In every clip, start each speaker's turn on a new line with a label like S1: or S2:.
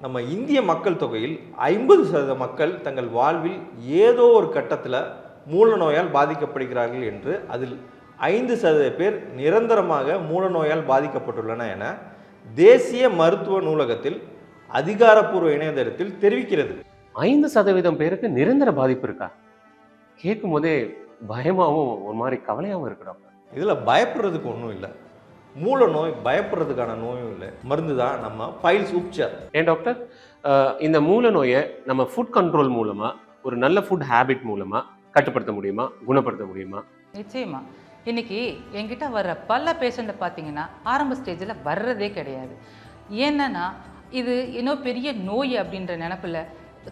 S1: நம்ம இந்திய மக்கள் தொகையில் ஐம்பது சதவீத மக்கள் தங்கள் வாழ்வில் ஏதோ ஒரு கட்டத்தில் மூல நோயால் பாதிக்கப்படுகிறார்கள் என்று அதில் ஐந்து சதவீத பேர் நிரந்தரமாக மூல நோயால் பாதிக்கப்பட்டுள்ளன என தேசிய மருத்துவ நூலகத்தில் அதிகாரப்பூர்வ இணையதளத்தில் தெரிவிக்கிறது.
S2: ஐந்து சதவீதம் பேருக்கு நிரந்தர பாதிப்பு இருக்கா? கேட்கும் போதே பயமாவும் ஒரு மாதிரி கவலையாவும் இருக்கு டாக்டர்.
S1: இதில் பயப்படுறதுக்கு ஒன்றும் இல்லை. மூல நோய் பயப்படுறதுக்கான நோயும் இல்லை. மருந்து தான் நம்ம பைல்ஸ் உப்சர்
S2: ஏன் டாக்டர் இந்த மூல நோயை நம்ம ஃபுட் கண்ட்ரோல் மூலமா ஒரு நல்ல ஃபுட் ஹேபிட் மூலமா கட்டுப்படுத்த முடியுமா? குணப்படுத்த முடியுமா?
S3: நிச்சயமா. இன்னைக்கு என்கிட்ட வர்ற பல பேஷண்ட்டை பார்த்தீங்கன்னா ஆரம்ப ஸ்டேஜில் வர்றதே கிடையாது. ஏன்னா இது இன்னும் பெரிய நோய் அப்படின்ற நினப்பில்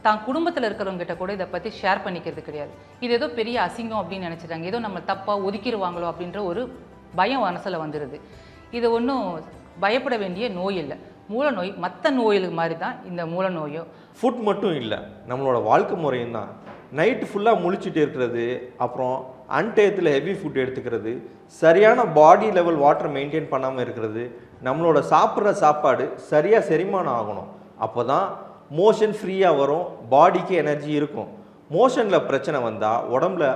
S3: தான் குடும்பத்தில் இருக்கிறவங்க கிட்ட கூட இதை பற்றி ஷேர் பண்ணிக்கிறது கிடையாது. இது ஏதோ பெரிய அசிங்கம் அப்படின்னு நினச்சிட்டாங்க. ஏதோ நம்ம தப்பாக ஒதுக்கிடுவாங்களோ அப்படின்ற ஒரு பயம் மனசில் வந்துடுது இது ஒன்றும் பயப்பட வேண்டிய நோய் இல்லை. மூல நோய் மற்ற நோய்கள் மாதிரி தான் இந்த மூல நோயும்
S1: ஃபுட் மட்டும் இல்லை நம்மளோட வாழ்க்கை முறையும் தான். நைட்டு ஃபுல்லாக முழிச்சிட்டு இருக்கிறது அப்புறம் அன்டயத்தில் ஹெவி ஃபுட் எடுத்துக்கிறது சரியான பாடி லெவல் வாட்டர் மெயின்டைன் பண்ணாமல் இருக்கிறது நம்மளோட சாப்பிட்ற சாப்பாடு சரியாக செரிமானம் ஆகணும். அப்போ தான் மோஷன் ஃப்ரீயாக வரும் பாடிக்கு எனர்ஜி இருக்கும். மோஷனில் பிரச்சனை வந்தால் உடம்புல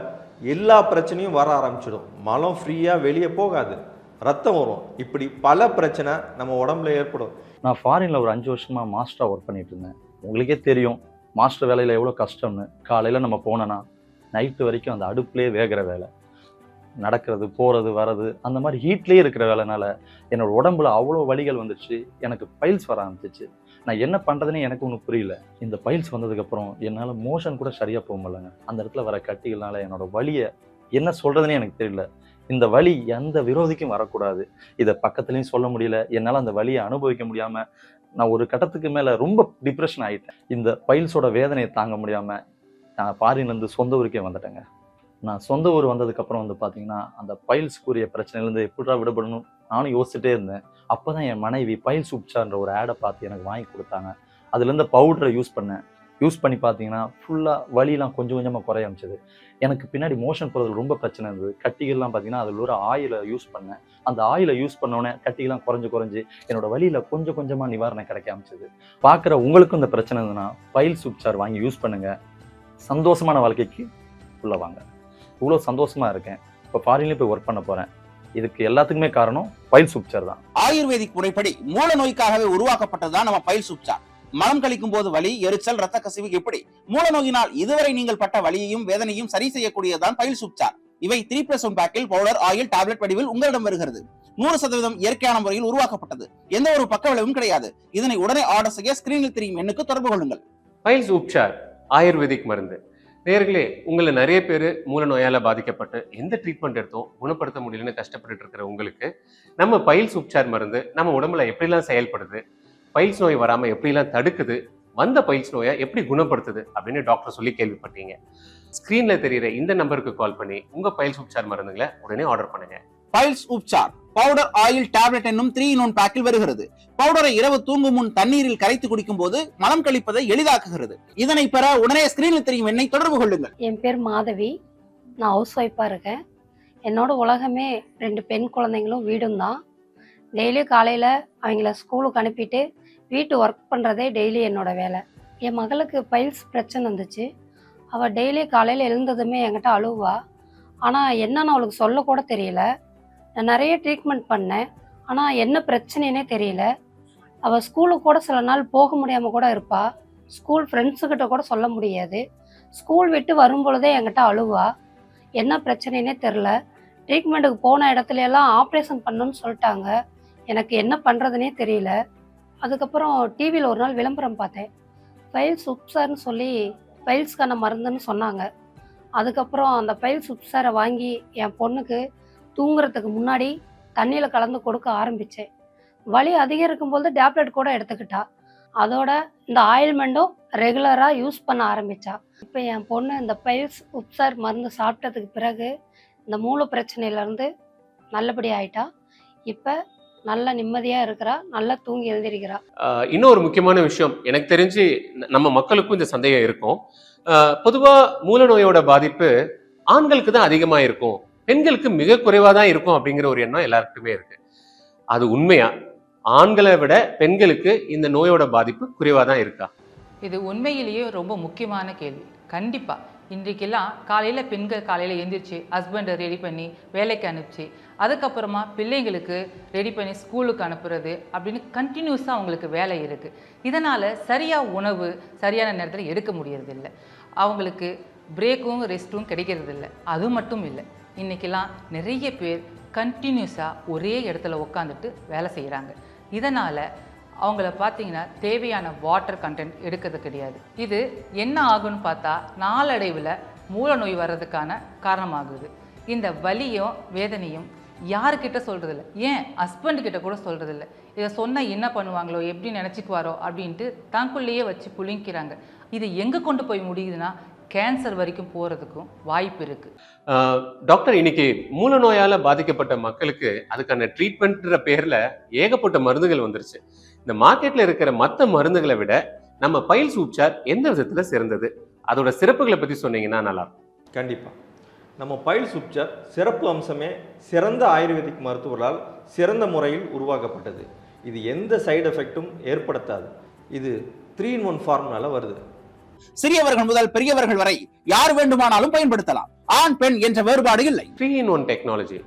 S1: எல்லா பிரச்சனையும் வர ஆரம்பிச்சிடும். மலம் ஃப்ரீயாக வெளியே போகாது. ரத்தம் வரும். இப்படி பல பிரச்சனை நம்ம உடம்புல ஏற்படும்.
S4: நான் ஃபாரினில் ஒரு அஞ்சு வருஷமாக மாஸ்டராக ஒர்க் பண்ணிட்டு இருந்தேன். உங்களுக்கே தெரியும் மாஸ்டர் வேலையில் எவ்வளோ கஷ்டம்னு. காலையில் நம்ம போனோன்னா நைட்டு வரைக்கும் அந்த அடுப்புலேயே வேகிற வேலை. நடக்கிறது போகிறது வர்றது அந்த மாதிரி ஹீட்லேயே இருக்கிற வேலைனால என்னோட உடம்புல அவ்வளோ வலிகள் வந்துச்சு. எனக்கு பைல்ஸ் வர ஆரம்பிச்சிச்சு. நான் என்ன பண்ணுறதுன்னு எனக்கு ஒன்றும் புரியல. இந்த பைல்ஸ் வந்ததுக்கப்புறம் என்னால் மோஷன் கூட சரியாக போக முடியலங்க. அந்த இடத்துல வர கட்டிகள்னால என்னோட வழியை என்ன சொல்கிறதுனே எனக்கு தெரியல. இந்த வழி எந்த விரோதிக்கும் வரக்கூடாது. இதை பக்கத்துலேயும் சொல்ல முடியல. என்னால் அந்த வழியை அனுபவிக்க முடியாமல் நான் ஒரு கட்டத்துக்கு மேலே ரொம்ப டிப்ரெஷன் ஆகிட்டேன் இந்த பைல்ஸோட வேதனையை தாங்க முடியாமல் நான் பாரின்லேருந்து சொந்த ஊருக்கே வந்துட்டேங்க. நான் சொந்த ஊர் வந்ததுக்கப்புறம் வந்து பார்த்தீங்கன்னா அந்த பைல்ஸ்க்குரிய பிரச்சனையிலேருந்து எப்படா விடுபடணும்? நானும் யோசிச்சுட்டே இருந்தேன். அப்போ தான் என் மனைவி பைல்ஸ் உப்சான்ற ஒரு ஆடை பார்த்து எனக்கு வாங்கி கொடுத்தாங்க. அதுலேருந்து பவுடரை யூஸ் பண்ணேன். யூஸ் பண்ணி பார்த்தீங்கன்னா ஃபுல்லாக வலிலாம் கொஞ்சம் கொஞ்சமாக குறைய ஆரம்பிச்சது. எனக்கு பின்னாடி மோஷன் போகிறதுல ரொம்ப பிரச்சனை இருந்தது. கட்டிகள்லாம் பார்த்தீங்கன்னா அதில் ஒரு ஆயிலை யூஸ் பண்ணேன். அந்த ஆயிலை யூஸ் பண்ணோன்னே கட்டிகள்லாம் குறைஞ்சு குறைஞ்சி என்னோட வலியில் கொஞ்சம் கொஞ்சமாக நிவாரணம் கிடைக்க ஆரம்பிச்சது. பார்க்குற உங்களுக்கும் இந்த பிரச்சனை இருந்ததுன்னா பயில் சுப்சார் வாங்கி யூஸ் பண்ணுங்கள் சந்தோஷமான வாழ்க்கைக்கு உள்ள வாங்க. இவ்வளோ சந்தோஷமாக இருக்கேன். இப்போ ஃபாரின்லேயும் போய் ஒர்க் பண்ண போகிறேன் இதுக்கு எல்லாத்துக்குமே காரணம் பயில் சுப்சார் தான்.
S5: ஆயுர்வேதிக் முறைப்படி மூல நோய்க்காகவே உருவாக்கப்பட்டதுதான் நம்ம பயில் சுப்சார் மலம் கழிக்கும் போது வலி எரிச்சல் ரத்த கசிவு எப்படி மூல நோயினால் இதுவரை நீங்கள் பட்ட வலியையும் வேதனையும் சரி செய்யக்கூடியதுதான் பயில் சூப்சார் இவை த்ரீ பிளஸ் ஒன் பேக்கில் பவுடர் ஆயில் டேப்லெட் வடிவில் உங்களிடம் வருகிறது. நூறு சதவீதம் இயற்கையான முறையில் உருவாக்கப்பட்டது. எந்த ஒரு பக்க விளைவும் கிடையாது. இதனை உடனே ஆர்டர் செய்ய ஸ்கிரீனில் தெரியும் எண்ணுக்கு தொடர்பு கொள்ளுங்கள்.
S2: பயில் உப்சார் ஆயுர்வேதிக் மருந்து. நேர்களே உங்களை நிறைய பேர் மூல நோயால் பாதிக்கப்பட்டு எந்த ட்ரீட்மெண்ட் எடுத்தோம் குணப்படுத்த முடியலன்னு கஷ்டப்பட்டுட்டு இருக்கிற உங்களுக்கு நம்ம பயில் உப்சார் மருந்து நம்ம உடம்புல எப்படிலாம் செயல்படுது பைல்ஸ் நோய் வராம எப்படிலாம் தடுக்குது? வந்த பைல்ஸ் நோயை எப்படி குணப்படுத்துது? அப்படின்னு டாக்டர் சொல்லி கேள்விப்பட்டீங்க. ஸ்கிரீன்ல தெரியுற இந்த நம்பருக்கு கால் பண்ணி உங்க பைல்ஸ் உப்சார் மருந்துகளை உடனே ஆர்டர் பண்ணுங்க.
S5: Piles Upchar powder oil tablet என்னும் த்ரீ இன் ஒன் பேக்கில் வருகிறது. பவுடரை இரவு தூங்கும் முன் தண்ணீரில் கரைத்து குடிக்கும் போது மலம் கழிப்பதை எளிதாக்குகிறது. இதனை பெற உடனே ஸ்கிரீனில் தெரியும் எண்ணை தொடர்பு கொள்ளுங்கள்.
S6: என் பேர் மாதவி. நான் ஹவுஸ் ஒய்ஃபாக இருக்கேன். என்னோட உலகமே ரெண்டு பெண் குழந்தைங்களும் வீடும் தான் டெய்லி காலையில் அவங்கள ஸ்கூலுக்கு அனுப்பிட்டு வீட்டு ஒர்க் பண்ணுறதே டெய்லி என்னோட வேலை. என் மகளுக்கு பைல்ஸ் பிரச்சனை இருந்துச்சு அவள் டெய்லி காலையில் எழுந்ததுமே என்கிட்ட அழுவா. ஆனால் என்னன்னு அவளுக்கு சொல்லக்கூட தெரியல. நான் நிறைய ட்ரீட்மெண்ட் பண்ணேன். ஆனால் என்ன பிரச்சனைனே தெரியல. அவள் ஸ்கூலுக்கு கூட சில நாள் போக முடியாமல் கூட இருப்பா. ஸ்கூல் ஃப்ரெண்ட்ஸுக்கிட்ட கூட சொல்ல முடியாது. ஸ்கூல் விட்டு வரும்பொழுதே என்கிட்ட அழுவா. என்ன பிரச்சனைனே தெரில ட்ரீட்மெண்ட்டுக்கு போன இடத்துல எல்லாம் ஆப்ரேஷன் பண்ணணும்னு சொல்லிட்டாங்க. எனக்கு என்ன பண்ணுறதுனே தெரியல. அதுக்கப்புறம் டிவியில் ஒரு நாள் விளம்பரம் பார்த்தேன். ஃபைல்ஸ் உப்சார்னு சொல்லி ஃபைல்ஸ்க்கான மருந்துன்னு சொன்னாங்க. அதுக்கப்புறம் அந்த ஃபைல்ஸ் உப்சாரை வாங்கி என் பொண்ணுக்கு தூங்குறதுக்கு முன்னாடி தண்ணியில் கலந்து கொடுக்க ஆரம்பித்தேன் வலி அதிகம் இருக்கும்போது டேப்லெட் கூட எடுத்துக்கிட்டா. அதோட இந்த ஆயில்மெண்ட்டும் ரெகுலராக யூஸ் பண்ண ஆரம்பித்தா இப்போ என் பொண்ணு இந்த பைல்ஸ் உப்சார் மருந்து சாப்பிட்டதுக்கு பிறகு இந்த மூல பிரச்சனையிலேருந்து நல்லபடி ஆயிட்டா. இப்போ நல்ல நிம்மதியாக இருக்கிறா நல்லா தூங்கி எழுந்திருக்கிறா.
S2: இன்னொரு முக்கியமான விஷயம் எனக்கு தெரிஞ்சு நம்ம மக்களுக்கும் இந்த சந்தேகம் இருக்கும். ஆஹ் பொதுவா மூல நோயோட பாதிப்பு ஆண்களுக்கு தான் அதிகமா இருக்கும். பெண்களுக்கு மிக குறைவா தான் இருக்கும் அப்படிங்கிற ஒரு எண்ணம் எல்லாருக்குமே இருக்கு. அது உண்மையா? ஆண்களை விட பெண்களுக்கு இந்த நோயோட பாதிப்பு குறைவா தான் இருக்கா?
S3: இது உண்மையிலேயே ரொம்ப முக்கியமான கேள்வி. கண்டிப்பாக இன்றைக்கெல்லாம் காலையில் பெண்கள் காலையில் எழுந்திரிச்சு ஹஸ்பண்டை ரெடி பண்ணி வேலைக்கு அனுப்பிச்சு அதுக்கப்புறமா பிள்ளைங்களுக்கு ரெடி பண்ணி ஸ்கூலுக்கு அனுப்புறது அப்படின்னு கண்டினியூஸாக அவங்களுக்கு வேலை இருக்குது இதனால் சரியாக உணவு சரியான நேரத்தில் எடுக்க முடியறதில்ல. அவங்களுக்கு பிரேக்கும் ரெஸ்ட்டும் கிடைக்கிறதில்ல. அது மட்டும் இல்லை. இன்றைக்கெல்லாம் நிறைய பேர் கண்டினியூஸாக ஒரே இடத்துல உட்காந்துட்டு வேலை செய்கிறாங்க இதனால் அவங்கள பார்த்தீங்கன்னா தேவையான வாட்டர் கண்டென்ட் எடுக்கிறது கிடையாது. இது என்ன ஆகும்னு பார்த்தா நாளடைவில் மூல நோய் வர்றதுக்கான காரணமாகுது. இந்த வலியும் வேதனையும் யாருக்கிட்ட சொல்கிறதில்ல ஏன்? ஹஸ்பண்ட் கிட்ட கூட சொல்கிறதில்ல இதை சொன்னால் என்ன பண்ணுவாங்களோ எப்படி நினச்சிக்குவாரோ அப்படின்ட்டு தங்குள்ளேயே வச்சு புழுங்கிக்கிறாங்க. இது எங்கே கொண்டு போய் முடியுதுன்னா கேன்சர் வரைக்கும் போகிறதுக்கும் வாய்ப்பு இருக்குது
S2: டாக்டர் இன்னைக்கு மூல நோயால் பாதிக்கப்பட்ட மக்களுக்கு அதுக்கான ட்ரீட்மெண்ட்ன்ற பேரில் ஏகப்பட்ட மருந்துகள் வந்துருச்சு. இந்த மார்க்கெட்ல இருக்கிற மத்த மருந்துகளை விட நம்ம பைல்ஸ் உப்சார் எந்த விதத்துல சிறந்தது? அதோட சிறப்புகளை பத்தி சொன்னீங்கன்னா நல்லா இருக்கும்
S1: கண்டிப்பாக நம்ம பைல் சுப்சர் சிறப்பு அம்சமே சிறந்த ஆயுர்வேதிக் மருத்துவர்களால் சிறந்த முறையில் உருவாக்கப்பட்டது. இது எந்த சைடு எஃபெக்ட்டும் ஏற்படுத்தாது. இது த்ரீ இன் ஒன் ஃபார்முலால வருது.
S5: சிறியவர்கள் முதல் பெரியவர்கள் வரை யார் வேண்டுமானாலும் பயன்படுத்தலாம். ஆண் பெண் என்ற வேறுபாடு இல்லை.
S2: Three in one technology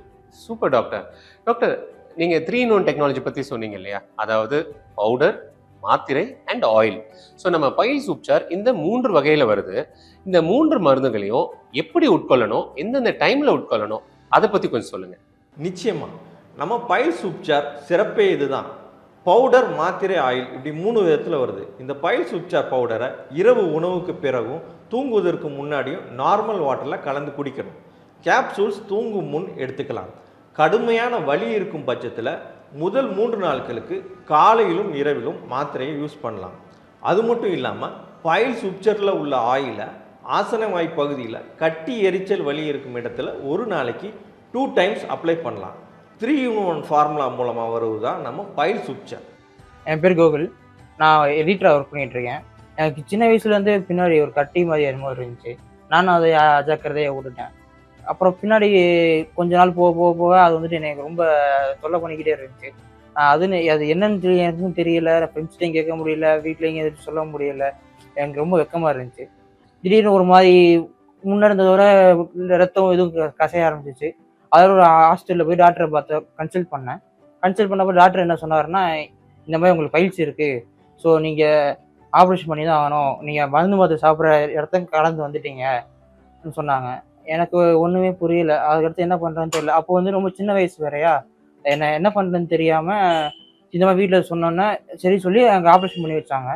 S2: super doctor doctor நீங்கள் த்ரீ இன் ஒன் டெக்னாலஜி பற்றி சொன்னீங்க இல்லையா? அதாவது பவுடர் மாத்திரை அண்ட் ஆயில் ஸோ நம்ம பைல்ஸ் உப்சார் இந்த மூன்று வகையில் வருது. இந்த மூன்று மருந்துகளையும் எப்படி உட்கொள்ளணும்? எந்தெந்த டைமில் உட்கொள்ளணும்? அதை பற்றி கொஞ்சம் சொல்லுங்கள்
S1: நிச்சயமாக நம்ம பைல் சுப்சார் சிறப்பே இதுதான். பவுடர் மாத்திரை ஆயில் இப்படி மூணு விதத்தில் வருது. இந்த பைல் சுப்சார் பவுடரை இரவு உணவுக்கு பிறகும் தூங்குவதற்கு முன்னாடியும் நார்மல் வாட்டரில் கலந்து குடிக்கணும். கேப்சூல்ஸ் தூங்கும் முன் எடுத்துக்கலாம். கடுமையான வலி இருக்கும் பட்சத்தில் முதல் மூன்று நாட்களுக்கு காலையிலும் இரவிலும் மாத்திரையை யூஸ் பண்ணலாம். அது மட்டும் இல்லாமல் பைல் சுப்சரில் உள்ள ஆயிலை ஆசனவாய் பகுதியில் கட்டி எரிச்சல் வலி இருக்கும் இடத்துல ஒரு நாளைக்கு டூ டைம்ஸ் அப்ளை பண்ணலாம். த்ரீ இன் ஒன் ஃபார்முலா மூலமாக வருவது தான் நம்ம பைல் சுப்சர்
S7: என் பேர் கோகுல். நான் எடிட்டராக ஒர்க் பண்ணிகிட்ருக்கேன் எனக்கு சின்ன வயசுலேருந்து பின்னாடி ஒரு கட்டி மாதிரி என்னமோ இருந்துச்சு. நானும் அதை அஜாக்கிரதையாக விட்டுட்டேன். அப்புறம் பின்னாடி கொஞ்ச நாள் போக போக போக அது வந்துட்டு எனக்கு ரொம்ப தொல்லை பண்ணிக்கிட்டே இருந்துச்சு. அதுன்னு அது அது என்னன்னு தெரிய எனக்கும் தெரியல. ஃப்ரெண்ட்ஸ்டையும் கேட்க முடியல. வீட்லேயும் எதுவும் சொல்ல முடியல. எனக்கு ரொம்ப வெக்கமாக இருந்துச்சு. திடீர்னு ஒரு மாதிரி முன்ன இருந்ததோட ரத்தம் எதுவும் க- கசைய ஆரம்பிச்சிச்சு. அதில் ஒரு ஹாஸ்டலில் போய் டாக்டரை பார்த்து கன்சல்ட் பண்ணேன். கன்சல்ட் பண்ணப்போ டாக்டர் என்ன சொன்னார்னா இந்த மாதிரி உங்களுக்கு பயிற்சி இருக்குது ஸோ நீங்கள் ஆப்ரேஷன் பண்ணி தான் ஆகணும். நீங்கள் மருந்து மாத்திரை சாப்பிட்ற இடத்த கலந்து வந்துட்டீங்கன்னு சொன்னாங்க. எனக்கு ஒன்றுமே புரியல. அதுக்கடுத்து என்ன பண்ணுறேன்னு தெரியல. அப்போ வந்து ரொம்ப சின்ன வயசு வேறையா? என்ன என்ன பண்ணுறேன்னு தெரியாமல் இந்த மாதிரி வீட்டில் சொன்னோன்னே சரி சொல்லி அங்கே ஆப்ரேஷன் பண்ணி வச்சாங்க.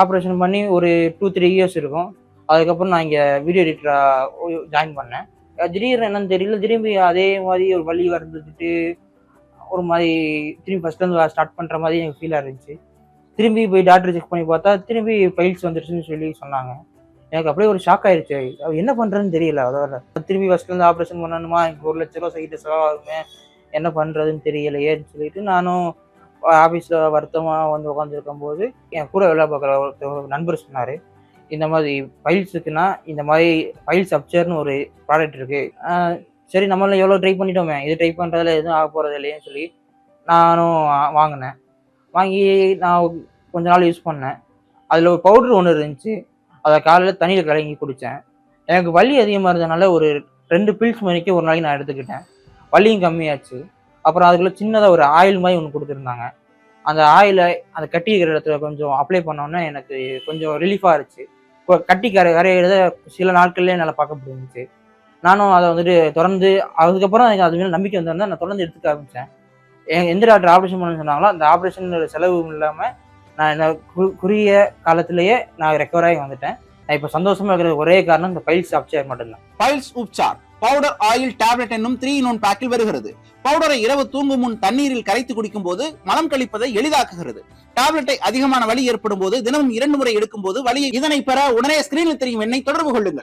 S7: ஆப்ரேஷன் பண்ணி ஒரு டூ த்ரீ இயர்ஸ் இருக்கும். அதுக்கப்புறம் நான் இங்கே வீடியோ எடிட்டராக ஜாயின் பண்ணேன். திடீர்னு என்னன்னு தெரியல. திரும்பி அதே மாதிரி ஒரு வழி வந்துட்டு ஒரு மாதிரி திரும்பி ஃபஸ்ட்லேருந்து ஸ்டார்ட் பண்ணுற மாதிரி எனக்கு ஃபீலாக இருந்துச்சு. திரும்பி போய் டாக்டர் செக் பண்ணி பார்த்தா திரும்பி ஃபைல்ஸ் வந்துருச்சுன்னு சொல்லி சொன்னாங்க. எனக்கு அப்படியே ஒரு ஷாக் ஆயிடுச்சு என்ன பண்ணுறதுன்னு தெரியல. அதோட திரும்பி ஃபஸ்ட்லேருந்து ஆப்ரேஷன் பண்ணணுமா? எனக்கு ஒரு லட்ச ரூபா சைட்டு செலவாகுமே என்ன பண்ணுறதுன்னு தெரியலையேன்னு சொல்லிட்டு நானும் ஆஃபீஸில் வருத்தமாக வந்து உட்காந்துருக்கும் போது என் கூட வேலை பார்க்குற ஒருத்தர் ஒரு நண்பர் சொன்னார். இந்த மாதிரி ஃபைல்ஸ் இருக்குன்னா இந்த மாதிரி ஃபைல்ஸ் அப்சர்னு ஒரு ப்ராடக்ட் இருக்குது சரி நம்மள எவ்வளோ ட்ரை பண்ணிட்டோமே? இது ட்ரை பண்ணுறதுல எதுவும் ஆக போகிறது இல்லையேன்னு சொல்லி நானும் வாங்கினேன். வாங்கி நான் கொஞ்ச நாள் யூஸ் பண்ணேன். அதில் ஒரு பவுடர் ஒன்று இருந்துச்சு. அதை காலையில் தண்ணியில் கலங்கி குடித்தேன் எனக்கு வலி அதிகமாக இருந்ததுனால ஒரு ரெண்டு பில்ஸ் மணிக்கு ஒரு நாளைக்கு நான் எடுத்துக்கிட்டேன். வலியும் கம்மியாச்சு. அப்புறம் அதுக்குள்ளே சின்னதாக ஒரு ஆயில் மாதிரி ஒன்று கொடுத்துருந்தாங்க. அந்த ஆயிலை அந்த கட்டி இருக்கிற இடத்துல கொஞ்சம் அப்ளை பண்ணோன்னே எனக்கு கொஞ்சம் ரிலீஃபாக இருந்துச்சு. இப்போ கட்டி கரை கரையிறத சில நாட்கள்லேயே என்னால் பார்க்க முடிஞ்சிச்சு. நானும் அதை வந்துட்டு தொடர்ந்து அதுக்கப்புறம் எனக்கு அது மேலே நம்பிக்கை வந்திருந்தா நான் தொடர்ந்து எடுத்துக்க ஆரம்பித்தேன் எந்த டாக்டர் ஆப்ரேஷன் பண்ண சொன்னாங்களோ அந்த ஆப்ரேஷன் செலவும் இல்லாமல் நான் இந்த கு- குறுகிய காலத்திலேயே நான் ரெக்கவர் ஆகி வந்துட்டேன். நான் இப்போ சந்தோஷமா இருக்கிற ஒரே காரணம் இந்த பைல்ஸ் அப்சார் மட்டும்தான்.
S5: Piles Upchar powder oil tablet என்னும் த்ரீ இன் ஒன் பேக்கில் வருகிறது. பவுடரை இரவு தூங்கும் முன் தண்ணீரில் கரைத்து குடிக்கும் போது மலம் கழிப்பதை எளிதாக்குகிறது. டேப்லெட்டை அதிகமான வலி ஏற்படும் போது தினமும் இரண்டு முறை எடுக்கும் போது வலியை இதனை பெற உடனே ஸ்கிரீனில் தெரியும் எண்ணை தொடர்பு கொள்ளுங்கள்.